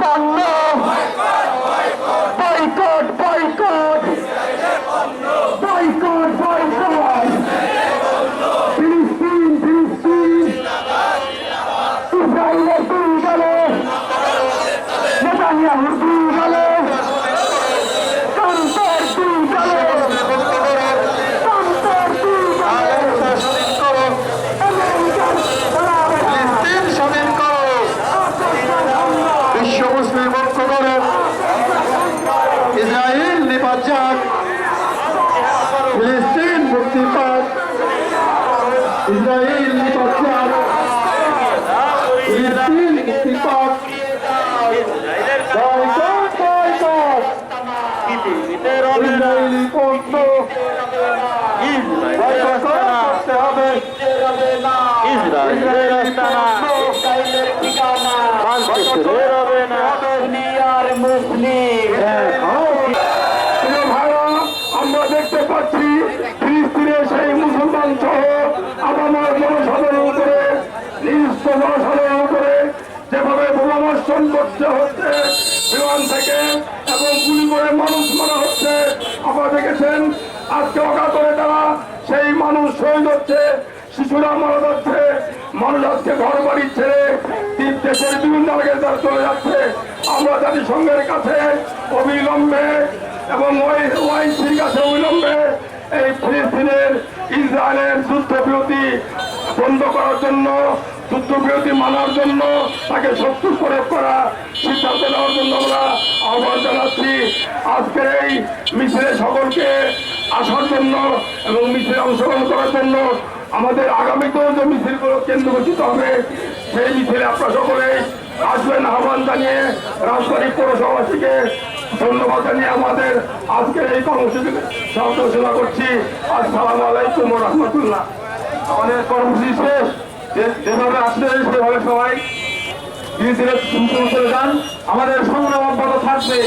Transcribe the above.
পণ্য boycott boycott boycott boycott ফিলিস্তিন ফিলিস্তিন ইসরায়েলের দুই দলে নেতানিয়াহুর ইসরায়েল নিপাচার ফিলিস্তিন পাক বয়কট বয়কট ইসরায়েলি পণ্য বয়কট করতে হবে। ইসরায়েলের আস্তানা বাংলাদেশের হবে না। প্রিয় করতে হচ্ছে, বিমান থেকে এবং গুলি করে মানুষ মারা হচ্ছে। আপনারা দেখেছেন, আজকে অকাতরে তারা সেই মানুষ শহীদ হচ্ছে, শিশুরা মারা যাচ্ছে, মানুষ আজকে ঘর বাড়ি ছেড়ে দ্বীপ দেশের বিভিন্ন তারা চলে যাচ্ছে। আমরা জাতিসংঘের কাছে অবিলম্বে এবং ওই ওয়াইসির কাছে অবিলম্বে এই ফিলিস্তিনের, ইসরায়েলের যুদ্ধবিরতি বন্ধ করার জন্য যুদ্ধবিরতি মানার জন্য তাকে শত্রু প্রয়োগ করা, সিদ্ধান্ত নেওয়ার জন্য আমরা আহ্বান জানাচ্ছি। আজকের এই মিছিলে সকলকে আসার জন্য এবং মিছিলে অংশগ্রহণ করার জন্য আমাদের আগামীতেও যে মিছিলগুলো কেন্দ্রঘোষিত হবে, সেই মিছিলে আপনারা সকলে আসবেন আহ্বান জানিয়ে রাজবাড়ী পৌরসভাবাসীকে ধন্যবাদ জানিয়ে আমাদের আজকের এই কর্মসূচি সমালোচনা করছি। আসসালামু আলাইকুম রহমতুল্লাহ। আমাদের কর্মসূচি শেষ। যেভাবে আসলে সেভাবে সবাই। ধীরে ধীরে চলে যান। আমাদের সংগ্রাম অব্যাহত থাকবে।